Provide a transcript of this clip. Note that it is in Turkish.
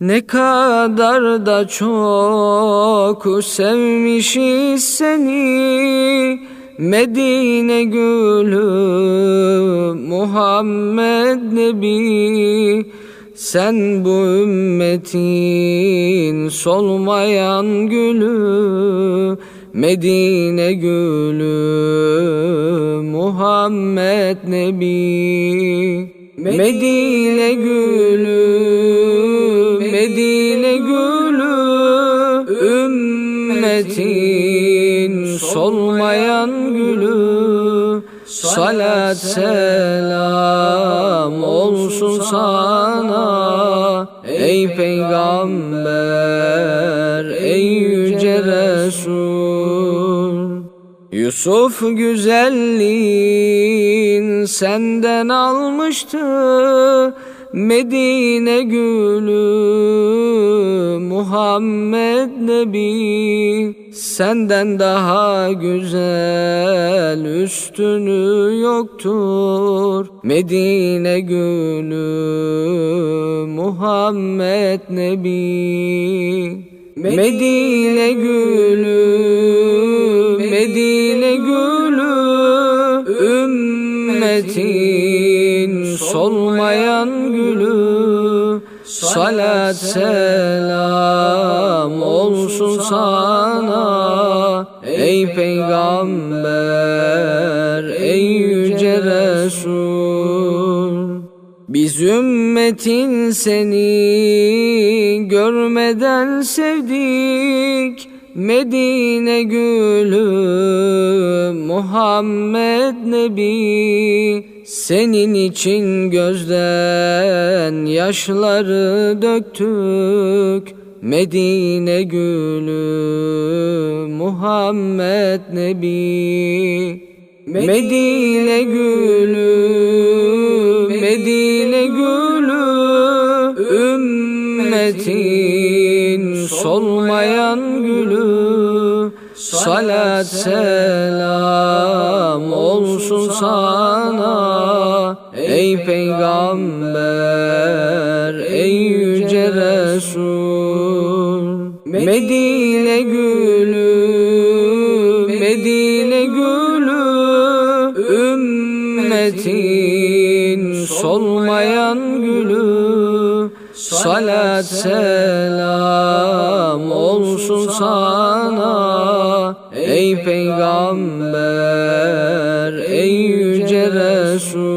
Ne kadar da çok sevmişiz seni Medine gülü Muhammed Nebi. Sen bu ümmetin solmayan gülü Medine gülü Muhammed Nebi. Medine gülü ümmetin solmayan gülü Salat selam olsun sana. Ey peygamber ey yüce Resul. Yusuf güzelliğin senden almıştı Medine gülü Muhammed Nebi Senden daha güzel üstünü yoktur. Medine gülü Muhammed Nebi Medine gülü Medine gülü ümmetin solmayan gülü Salat selam olsun sana Ey peygamber ey yüce Resul. Biz ümmetin seni görmeden sevdik Medine gülü Muhammed Nebi Senin için gözden yaşları döktük. Medine gülü Muhammed Nebi. Medine gülü Medine gülü ümmetin solmayan gülü Salat selam olsun sana Ey peygamber ey yüce Resul. Medine gülü Medine gülü ümmetin solmayan gülü. Salat selam olsun sana Ey Peygamber, ey Yüce Resul.